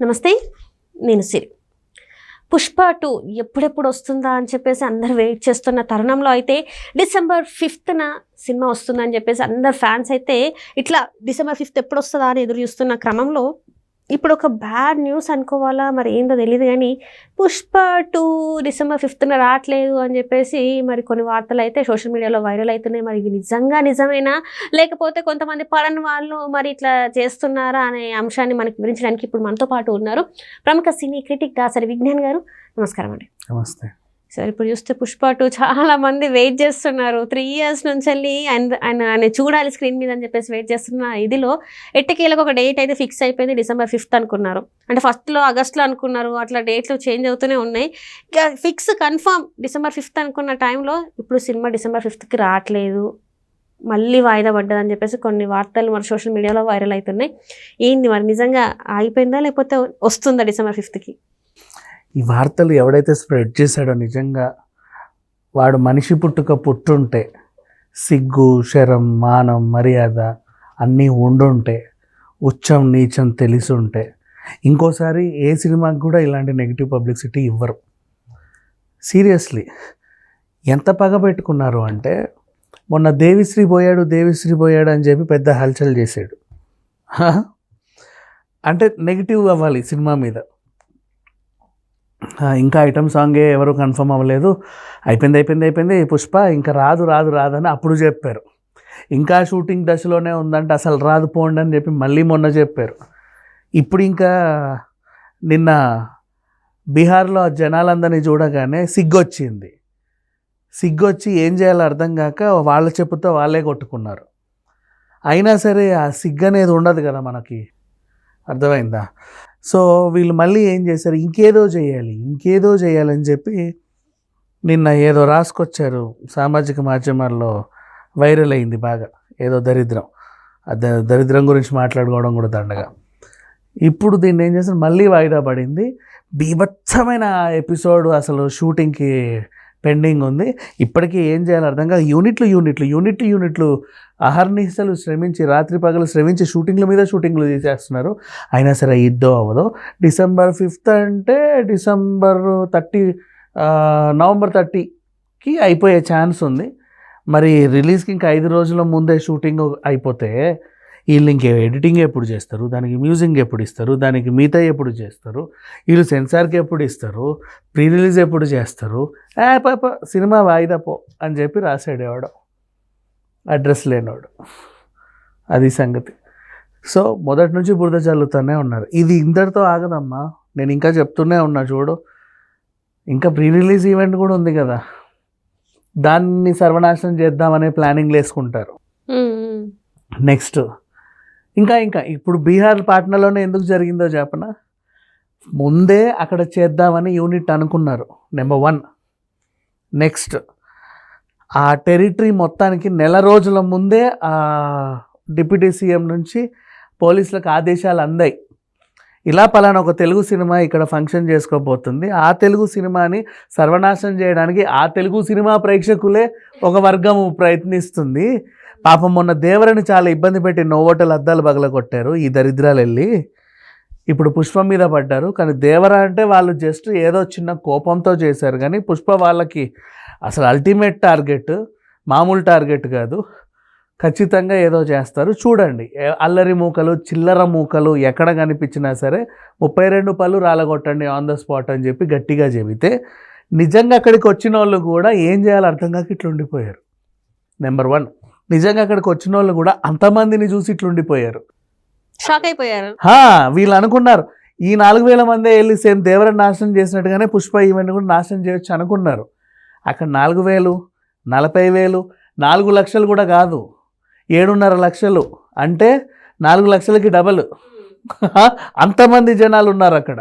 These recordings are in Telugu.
నమస్తే నేను సిరి. పుష్ప టూ ఎప్పుడెప్పుడు వస్తుందా అని చెప్పేసి అందరు వెయిట్ చేస్తున్న తరుణంలో అయితే డిసెంబర్ ఫిఫ్త్న సినిమా వస్తుందని చెప్పేసి అందరు ఫ్యాన్స్ అయితే ఇట్లా డిసెంబర్ ఫిఫ్త్ ఎప్పుడు వస్తుందా అని ఎదురు చూస్తున్న క్రమంలో ఇప్పుడు ఒక బ్యాడ్ న్యూస్ అనుకోవాలా? మరి ఏందో తెలియదు కానీ పుష్ప టూ డిసెంబర్ ఫిఫ్త్న రావట్లేదు అని చెప్పేసి మరి కొన్ని వార్తలు అయితే సోషల్ మీడియాలో వైరల్ అవుతున్నాయి మరి ఇవి నిజంగా నిజమేనా? లేకపోతే కొంతమంది పడని వాళ్ళు మరి ఇట్లా చేస్తున్నారా అనే అంశాన్ని మనకి వివరించడానికి ఇప్పుడు మనతో పాటు ఉన్నారు ప్రముఖ సినీ క్రిటిక్ దాసరి విజ్ఞాన్ గారు. నమస్కారం అండి. నమస్తే. సార్ ఇప్పుడు చూస్తే పుష్ప టూ చాలా మంది వెయిట్ చేస్తున్నారు. త్రీ ఇయర్స్ నుంచి వెళ్ళి ఆయన ఆయన ఆయన చూడాలి స్క్రీన్ మీద అని చెప్పేసి వెయిట్ చేస్తున్న ఇదిలో ఎట్టకేలకు ఒక డేట్ అయితే ఫిక్స్ అయిపోయింది డిసెంబర్ ఫిఫ్త్ అనుకున్నారు. అంటే ఫస్ట్లో ఆగస్ట్లో అనుకున్నారు అట్లా డేట్లు చేంజ్ అవుతూనే ఉన్నాయి. ఇంకా ఫిక్స్ కన్ఫర్మ్ డిసెంబర్ ఫిఫ్త్ అనుకున్న టైంలో ఇప్పుడు సినిమా డిసెంబర్ ఫిఫ్త్కి రావట్లేదు. మళ్ళీ వాయిదా పడ్డదని చెప్పేసి కొన్ని వార్తలు మరి సోషల్ మీడియాలో వైరల్ అవుతున్నాయి. ఏంది మరి నిజంగా ఆగిపోయిందా లేకపోతే వస్తుందా డిసెంబర్ ఫిఫ్త్కి? ఈ వార్తలు ఎవడైతే స్ప్రెడ్ చేశాడో నిజంగా వాడు మనిషి పుట్టుక పుట్టుంటే సిగ్గు శరం మానం మర్యాద అన్నీ ఉండుంటే ఉచ్చం నీచం తెలిసి ఉంటే ఇంకోసారి ఏ సినిమాకి కూడా ఇలాంటి నెగిటివ్ పబ్లిసిటీ ఇవ్వరు. సీరియస్లీ ఎంత పగ పెట్టుకున్నారు అంటే మొన్న దేవిశ్రీ పోయాడు దేవిశ్రీ పోయాడు అని చెప్పి పెద్ద హల్చల్ చేశాడు. అంటే నెగిటివ్ అవ్వాలి సినిమా మీద. ఇంకా ఐటమ్ సాంగే ఎవరు కన్ఫర్మ్ అవ్వలేదు. అయిపోయింది అయిపోయింది అయిపోయింది. పుష్ప ఇంకా రాదు రాదు రాదని అప్పుడు చెప్పారు. ఇంకా షూటింగ్ దశలోనే ఉందంటే అసలు రాదు పోండి అని చెప్పి మళ్ళీ మొన్న చెప్పారు. ఇప్పుడు ఇంకా నిన్న బీహార్లో ఆ జనాలందరినీ చూడగానే సిగ్గొచ్చింది. సిగ్గొచ్చి ఏం చేయాలో అర్థం కాక వాళ్ళ చెప్పుతో వాళ్ళే కొట్టుకున్నారు. అయినా సరే ఆ సిగ్గు అనేది ఉండదు కదా మనకి. అర్థమైందా? సో వీళ్ళు మళ్ళీ ఏం చేశారు? ఇంకేదో చేయాలి ఇంకేదో చేయాలని చెప్పి నిన్న ఏదో రాసుకొచ్చారు సామాజిక మాధ్యమాల్లో వైరల్ అయింది బాగా ఏదో దరిద్రం. ఆ దరిద్రం గురించి మాట్లాడుకోవడం కూడా దండగా. ఇప్పుడు దీన్ని ఏం చేస్తారు మళ్ళీ వాయిదా పడింది. బీభత్సమైన ఎపిసోడ్ అసలు షూటింగ్కి పెండింగ్ ఉంది. ఇప్పటికీ ఏం చేయాలో అర్థం కాదు యూనిట్లు యూనిట్లు యూనిట్లు యూనిట్లు అహర్నిశలు శ్రమించి రాత్రి పగలు శ్రమించి షూటింగ్ల మీద షూటింగ్లు తీసేస్తున్నారు. అయినా సరే ఇద్దో అవ్వదు డిసెంబర్ ఫిఫ్త్ అంటే డిసెంబర్ థర్టీ నవంబర్ థర్టీకి అయిపోయే ఛాన్స్ ఉంది. మరి రిలీజ్కి ఇంకా ఐదు రోజుల ముందే షూటింగ్ అయిపోతే వీళ్ళు ఇంకే ఎడిటింగ్ ఎప్పుడు చేస్తారు? దానికి మ్యూజిక్ ఎప్పుడు ఇస్తారు? దానికి మిగతా ఎప్పుడు చేస్తారు? వీళ్ళు సెన్సార్కి ఎప్పుడు ఇస్తారు? ప్రీ రిలీజ్ ఎప్పుడు చేస్తారు? ఏ పాప సినిమా వాయిదా పో అని చెప్పి రాసాడు ఎవడో. అడ్రస్ లేనోడు. అది సంగతి. సో మొదటి నుంచి బురద చల్లుతూనే ఉన్నారు. ఇది ఇందరితో ఆగదమ్మా. నేను ఇంకా చెప్తూనే ఉన్నా చూడు. ఇంకా ప్రీ రిలీజ్ ఈవెంట్ కూడా ఉంది కదా. దాన్ని సర్వనాశనం చేద్దామనే ప్లానింగ్లు వేసుకుంటారు. నెక్స్ట్ ఇంకా ఇంకా. ఇప్పుడు బీహార్ పాట్నాలోనే ఎందుకు జరిగిందో చెప్పనా? ముందే అక్కడ చేద్దామని యూనిట్ అనుకున్నారు నెంబర్ వన్. నెక్స్ట్ ఆ టెరిటరీ మొత్తానికి నెల రోజుల ముందే డిప్యూటీ సీఎం నుంచి పోలీసులకు ఆదేశాలు అందాయి. ఇలా పలానా ఒక తెలుగు సినిమా ఇక్కడ ఫంక్షన్ చేసుకోబోతుంది. ఆ తెలుగు సినిమాని సర్వనాశనం చేయడానికి ఆ తెలుగు సినిమా ప్రేక్షకులే ఒక వర్గం ప్రయత్నిస్తుంది. పాపం మొన్న దేవరని చాలా ఇబ్బంది పెట్టి నోవోటల్ అద్దాలు పగలగొట్టారు ఈ దరిద్రాలు వెళ్ళి ఇప్పుడు పుష్ప మీద పడ్డారు. కానీ దేవర అంటే వాళ్ళు జస్ట్ ఏదో చిన్న కోపంతో చేశారు. కానీ పుష్ప వాళ్ళకి అసలు అల్టిమేట్ టార్గెట్ మామూలు టార్గెట్ కాదు. ఖచ్చితంగా ఏదో చేస్తారు. చూడండి అల్లరి మూకలు చిల్లర మూకలు ఎక్కడ కనిపించినా సరే ముప్పై రెండు పళ్ళు రాలగొట్టండి ఆన్ ద స్పాట్ అని చెప్పి గట్టిగా చెబితే నిజంగా అక్కడికి వచ్చిన వాళ్ళు కూడా ఏం చేయాలో అర్థం కాక ఇట్లా ఉండిపోయారు. నెంబర్ వన్ నిజంగా అక్కడికి వచ్చిన వాళ్ళు కూడా అంతమందిని చూసి ఇట్లా ఉండిపోయారు షాక్ అయిపోయారు. హా, వీళ్ళు అనుకున్నారు ఈ నాలుగు వేల మందే వెళ్ళి సేమ్ దేవరని నాశనం చేసినట్టుగానే పుష్ప ఈవెంట్ కూడా నాశనం చేయొచ్చు అనుకున్నారు. అక్కడ నాలుగు వేలు నలభై వేలు నాలుగు లక్షలు కూడా కాదు ఏడున్నర లక్షలు అంటే నాలుగు లక్షలకి డబల్. అంతమంది జనాలు ఉన్నారు అక్కడ.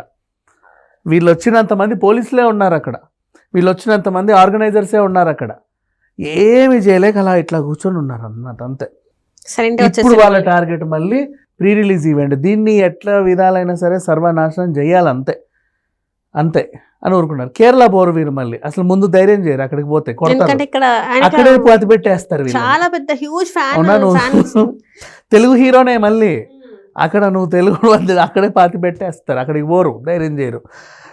వీళ్ళు వచ్చినంతమంది పోలీసులే ఉన్నారు అక్కడ. వీళ్ళు వచ్చినంతమంది ఆర్గనైజర్సే ఉన్నారు అక్కడ. ఏమి చేయలేక అలా ఇట్లా కూర్చొని ఉన్నారు అన్నమాట అంతే. ఇప్పుడు వాళ్ళ టార్గెట్ మళ్ళీ ప్రీ రిలీజ్ ఈవెంట్. దీన్ని ఎట్లా విధాలైనా సరే సర్వనాశనం చేయాలి అంతే అంతే అని ఊరుకున్నారు. కేరళ పోరు వీరు మళ్ళీ. అసలు ముందు ధైర్యం చేయరు అక్కడికి పోతే అక్కడే పతి పెట్టేస్తారు చాలా పెద్ద హ్యూజ్ ఫ్యాన్ తెలుగు హీరోనే మళ్ళీ. అక్కడ నువ్వు తెలుగు వాళ్ళు అక్కడే పాతి పెట్టేస్తారు. అక్కడికి పోరు ధైర్యం చేయరు.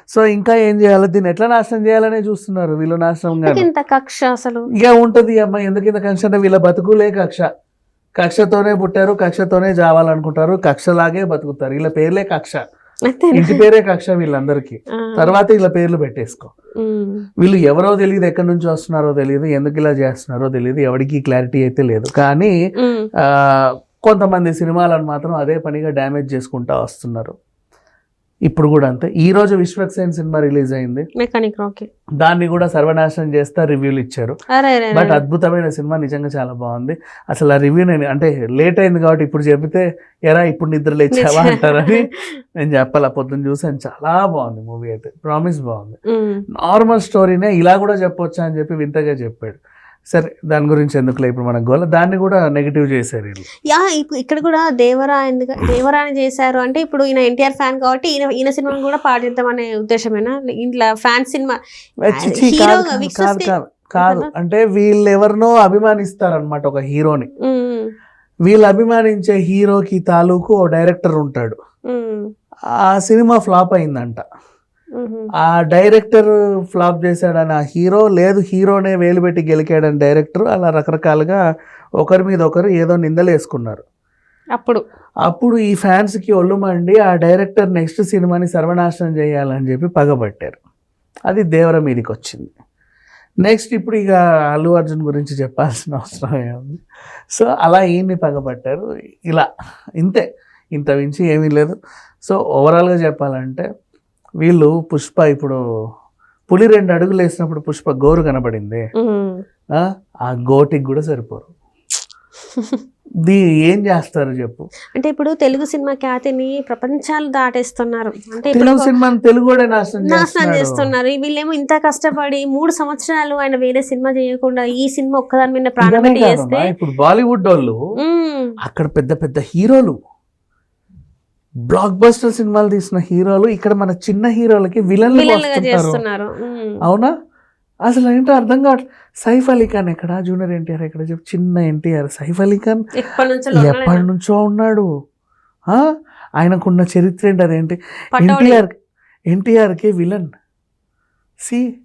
సో ఇంకా ఏం చేయాలి? దీన్ని ఎట్లా నాశనం చేయాలనే చూస్తున్నారు వీళ్ళు నాశనం ఇంత కక్ష అసలు? ఇక ఉంటుంది అమ్మ ఎందుకు ఇంత కక్ష అంటే వీళ్ళ బతుకులే కక్ష. కక్షతోనే పుట్టారు కక్షతోనే చావాలనుకుంటారు కక్షలాగే బతుకుతారు. వీళ్ళ పేర్లే కక్ష? ఇంటి పేరే కక్ష వీళ్ళందరికీ. తర్వాత వీళ్ళ పేర్లు పెట్టేసుకో. వీళ్ళు ఎవరో తెలియదు ఎక్కడి నుంచి వస్తున్నారో తెలియదు ఎందుకు ఇలా చేస్తున్నారో తెలియదు ఎవరికి క్లారిటీ అయితే లేదు. కానీ కొంతమంది సినిమాలను మాత్రం అదే పనిగా డ్యామేజ్ చేసుకుంటా వస్తున్నారు. ఇప్పుడు కూడా అంతే. ఈ రోజు విశ్వక్సేన్ సినిమా రిలీజ్ అయింది. Mechanic Rocky. దాన్ని కూడా సర్వనాశనం చేస్తా రివ్యూలు ఇచ్చారు. బట్. అద్భుతమైన సినిమా నిజంగా చాలా బాగుంది. అసలు ఆ రివ్యూ నేను అంటే లేట్ అయింది కాబట్టి ఇప్పుడు చెబితే ఎరా ఇప్పుడు నిద్ర లేచావా? అంటారని నేను చెప్పాల. పొద్దున్న చూసాను చాలా బాగుంది మూవీ అయితే. ప్రామిస్ బాగుంది. నార్మల్ స్టోరీనే ఇలా కూడా చెప్పొచ్చా అని చెప్పి వింతగా చెప్పాడు. సరే దాని గురించి ఎందుకులే ఇప్పుడు మనకు గోల? దాన్ని కూడా నెగిటివ్ చేశారు యా ఇక్కడ కూడా దేవరా ఎందుకు దేవరాని చేశారు అంటే ఇప్పుడు ఈయన ఎన్టీఆర్ ఫ్యాన్ కాబట్టి ఈయన ఈయన సినిమాని కూడా పాటిద్దామనే ఉద్దేశమేనా? ఇంట్లో ఫ్యాన్ సినిమా కాదు, అంటే వీళ్ళు ఎవరినో అభిమానిస్తారనమాట ఒక హీరోని. వీళ్ళు అభిమానించే హీరోకి తాలూకు ఓ డైరెక్టర్ ఉంటాడు. ఆ సినిమా ఫ్లాప్ అయిందంట. ఆ డైరెక్టర్ ఫ్లాప్ చేశాడని ఆ హీరో లేదు హీరోనే వేలు పెట్టి గెలికాడని డైరెక్టర్ అలా రకరకాలుగా ఒకరి మీద ఒకరు ఏదో నిందలు వేసుకున్నారు. అప్పుడు. అప్పుడు ఈ ఫ్యాన్స్కి ఒళ్ళు మండి ఆ డైరెక్టర్ నెక్స్ట్ సినిమాని సర్వనాశనం చేయాలని చెప్పి పగబట్టారు. అది దేవర మీదకి వచ్చింది. నెక్స్ట్ ఇప్పుడు ఇక అల్లు అర్జున్ గురించి చెప్పాల్సిన అవసరం ఏముంది సో అలా ఈయన్ని పగబట్టారు. ఇలా ఇంతే. ఇంత మించి ఏమీ లేదు. సో ఓవరాల్గా చెప్పాలంటే వీళ్ళు పుష్ప ఇప్పుడు పులి రెండు అడుగులు వేసినప్పుడు పుష్ప గోరు కనబడింది. ఆ? ఆ గోటికి కూడా సరిపోరు. దీ ఏం చేస్తారు చెప్పు. అంటే ఇప్పుడు తెలుగు సినిమా ఖ్యాతిని ప్రపంచాలు దాటేస్తున్నారు. అంటే తెలుగు సినిమాని తెలుగు కూడా నాశనం. చేస్తున్నారు. వీళ్ళేమో ఇంత కష్టపడి మూడు సంవత్సరాలు ఆయన వేరే సినిమా చేయకుండా ఈ సినిమా ఒక్కదాని మీద ప్రాణం చేస్తే ఇప్పుడు బాలీవుడ్ వాళ్ళు అక్కడ పెద్ద పెద్ద హీరోలు బ్లాక్ బస్టర్ సినిమాలు తీసిన హీరోలు ఇక్కడ మన చిన్న హీరోలకి విలన్లు విలన్లుగా చేస్తున్నారు. అవునా? అసలు ఏంటో అర్థం కావట్లేదు సైఫ్ అలీ ఖాన్ ఎక్కడ? జూనియర్ ఎన్టీఆర్ ఎక్కడ చెప్పు. చిన్న ఎన్టీఆర్. సైఫ్ అలీ ఖాన్ ఎప్పటి నుంచో ఉన్నాడు? ఆయనకున్న చరిత్ర ఏంటి? అదేంటి. ఎన్టీఆర్ ఎన్టీఆర్కి విలన్. సి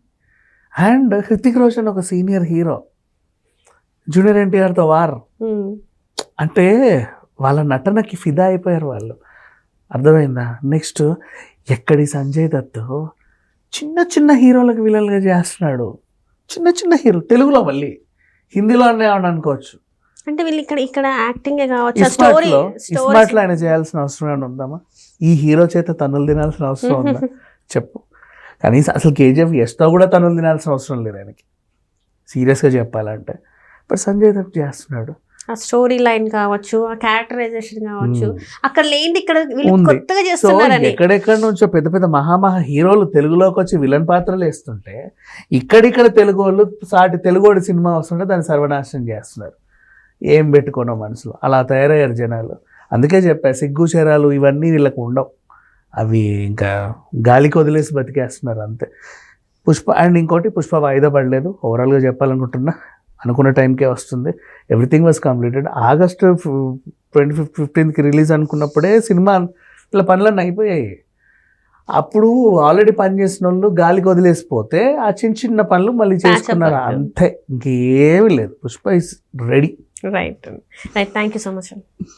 అండ్ హృతిక్ రోషన్ ఒక సీనియర్ హీరో. జూనియర్ ఎన్టీఆర్తో వార్. అంటే వాళ్ళ నటనకి ఫిదా అయిపోయారు వాళ్ళు. అర్థమైందా? నెక్స్ట్ ఎక్కడి సంజయ్ దత్? చిన్న చిన్న హీరోలకు విలన్గా చేస్తున్నాడు. చిన్న చిన్న హీరో తెలుగులో మళ్ళీ. హిందీలో అనే అనుకోవచ్చు. అంటే వీళ్ళు ఇక్కడ ఇక్కడ యాక్టింగ్ కావచ్చు. ఇస్మార్ట్లో ఆయన చేయాల్సిన అవసరం ఏమైనా ఉందామా ఈ హీరో చేత తనులు తినాల్సిన అవసరం ఉందా? చెప్పు. కనీసం అసలు కేజీఎఫ్ ఎస్తో కూడా తనులు తినాల్సిన అవసరం లేదు ఆయనకి. సీరియస్గా చెప్పాలంటే. బట్ సంజయ్ దత్ చేస్తున్నాడు. ఆ స్టోరీ లైన్ కావచ్చు ఆ క్యారెక్టరైజేషన్ కావచ్చు. అక్కడ లేనిది ఇక్కడ వీళ్ళు. కొత్తగా చేస్తున్నారని. ఎక్కడెక్కడ నుంచో పెద్ద పెద్ద మహామహా హీరోలు తెలుగులోకి వచ్చి విలన్ పాత్రలు వేస్తుంటే ఇక్కడిక్కడ తెలుగు వాళ్ళు సాటి తెలుగోడి సినిమా వస్తుంటే దాన్ని సర్వనాశనం చేస్తున్నారు. ఏం పెట్టుకోనో మనసులో. అలా తయారయ్యారు జనాలు. అందుకే చెప్పా సిగ్గు చరాలు ఇవన్నీ వీళ్ళకు ఉండవు. అవి ఇంకా గాలికి వదిలేసి బతికేస్తున్నారు అంతే. పుష్ప అండ్ ఇంకోటి పుష్ప వాయిదా పడలేదు. ఓవరాల్గా చెప్పాలనుకుంటున్నా. అనుకున్న టైంకే వస్తుంది. Everything was completed August twenty fifth ఫిఫ్టీన్త్కి release అనుకున్నప్పుడే సినిమా ఇలా పనులన్నీ అయిపోయాయి. అప్పుడు ఆల్రెడీ పని చేసిన వాళ్ళు గాలికి వదిలేసిపోతే ఆ చిన్న చిన్న పనులు మళ్ళీ చేసుకున్నారు. అంతే. ఇంకేమీ లేదు. Pushpa is ready right right thank you so much